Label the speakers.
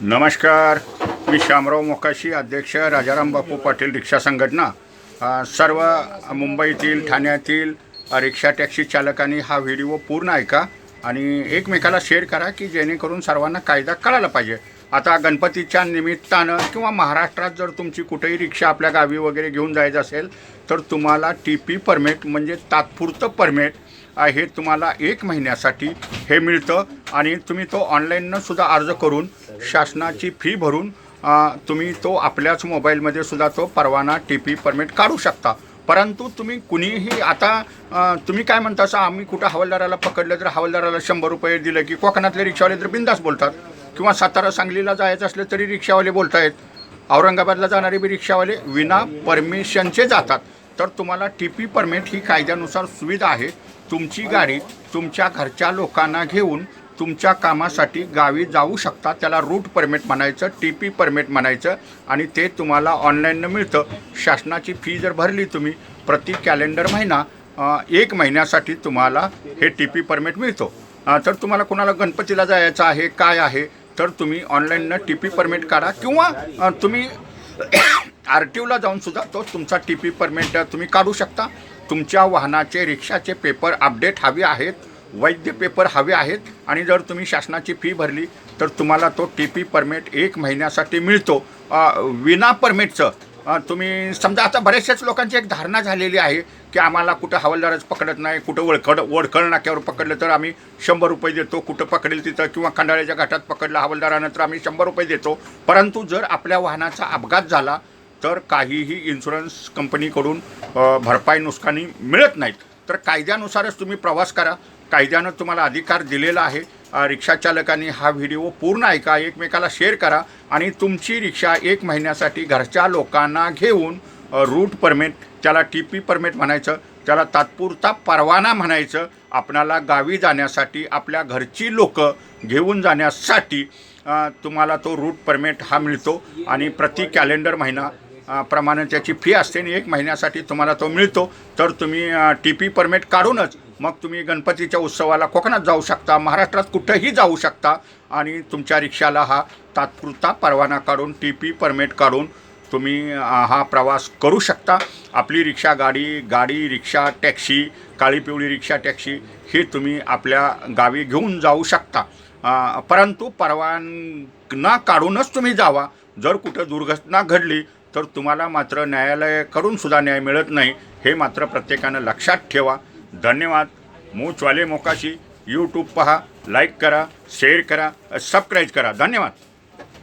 Speaker 1: नमस्कार. मी श्यामराव मोकाशी अध्यक्ष राजाराम बापू पाटील रिक्षा संघटना. सर्व मुंबईतील ठाण्यातील रिक्षा टॅक्सी चालकांनी हा व्हिडिओ पूर्ण ऐका आणि एकमेकाला शेअर करा की जेणेकरून सर्वांना कायदा कळायला पाहिजे. आता गणपतीच्या निमित्तानं किंवा महाराष्ट्रात जर तुमची कुठेही रिक्षा आपल्या गावी वगैरे घेऊन जायचं असेल तर तुम्हाला टी पी परमिट म्हणजे तात्पुरतं परमिट हे तुम्हाला एक महिन्यासाठी हे मिळतं आणि तुम्ही तो ऑनलाईननं सुद्धा अर्ज करून शासनाची फी भरून तुम्ही तो आपल्याच मोबाईलमध्ये सुद्धा तो परवाना टी पी परमिट काढू शकता. परंतु तुम्ही कुणीही आता तुम्ही काय म्हणता असं आम्ही कुठं हवालदाराला पकडलं तर हवालदाराला शंभर रुपये दिलं की कोकणातले रिक्षावाले तर बिंदास बोलतात. किंवा सातारा सांगलीला जायचं असलं तरी रिक्षावाले बोलतायत. औरंगाबादला जाणारे बी रिक्षावाले विना परमिशनचे जातात. तर तुम्हाला टी पी परमिट ही कायद्यानुसार सुविधा आहे. तुमची गाडी तुमच्या घरच्या लोकांना घेऊन तुमच्या कामासाठी गावी जाऊ शकता. त्याला रूट परमिट म्हणायचं टी पी परमिट म्हणायचं आणि ते तुम्हाला ऑनलाईननं मिळतं. शासनाची फी जर भरली तुम्ही प्रति कॅलेंडर महिना एक महिन्यासाठी तुम्हाला हे टी पी परमिट मिळतो. तर तुम्हाला कोणाला गणपतीला जायचं आहे काय आहे तर तुम्ही ऑनलाईननं टी पी परमिट काढा किंवा तुम्ही आर टी ओला जाऊन सुद्धा तो तुमचा टी पी परमिट तुम्ही काढू शकता. तुमच्या वाहनाचे रिक्षाचे पेपर अपडेट हवे आहेत. वैद्य पेपर हवे आहेत आणि जर तुम्ही शासनाची फी भरली तर तुम्हाला तो टी पी परमिट एक महिन्यासाठी मिळतो. विना परमिटचं तुम्ही समजा आता बऱ्याचशाच लोकांची एक धारणा झालेली आहे की आम्हाला कुठं हवालदारच पकडत नाही कुठं वळखड वडखळ नाक्यावर पकडलं तर आम्ही शंभर रुपये देतो कुठं पकडेल तिथं किंवा खंडाळ्याच्या घाटात पकडलं हवालदारानं तर आम्ही शंभर रुपये देतो. परंतु जर आपल्या वाहनाचा अपघात झाला तर काहीही इन्शुरन्स कंपनीकडून भरपाई नुकसानी मिळत नाहीत. तर कायद्यानुसारच तुम्ही प्रवास करा. कायद्यानं तुम्हाला अधिकार दिलेला आहे. रिक्षाचालकांनी हा व्हिडिओ पूर्ण ऐका एकमेकाला शेअर करा आणि तुमची रिक्षा एक महिन्यासाठी घरच्या लोकांना घेऊन रूट परमिट त्याला टी पी परमिट म्हणायचं त्याला तात्पुरता परवाना म्हणायचं आपणाला गावी जाण्यासाठी आपल्या घरची लोकं घेऊन जाण्यासाठी तुम्हाला तो रूट परमिट हा मिळतो आणि प्रति कॅलेंडर महिना प्रमाणे त्याची फी असते आणि एक महिन्यासाठी तुम्हाला तो मिळतो. तर तुम्ही टी पी परमिट काढूनच मग तुम्ही गणपतीच्या उत्सवाला कोकणात जाऊ शकता महाराष्ट्रात कुठंही जाऊ शकता आणि तुमच्या रिक्षाला हा तात्पुरता परवाना काढून टी पी परमिट काढून तुम्ही हा प्रवास करू शकता. आपली रिक्षा गाडी गाडी रिक्षा टॅक्सी काळी पिवळी रिक्षा टॅक्सी ही तुम्ही आपल्या गावी घेऊन जाऊ शकता. परंतु परवाना काढूनच तुम्ही जावा. जर कुठं दुर्घटना घडली तर तुम्हाला मात्र न्यायालयाकडून सुद्धा न्याय मिळत नाही. हे मात्र प्रत्येकानं लक्षात ठेवा. धन्यवाद. मूचवाले मोकाशी यूट्यूब पहा लाईक करा शेअर करा सबस्क्राईब करा. धन्यवाद.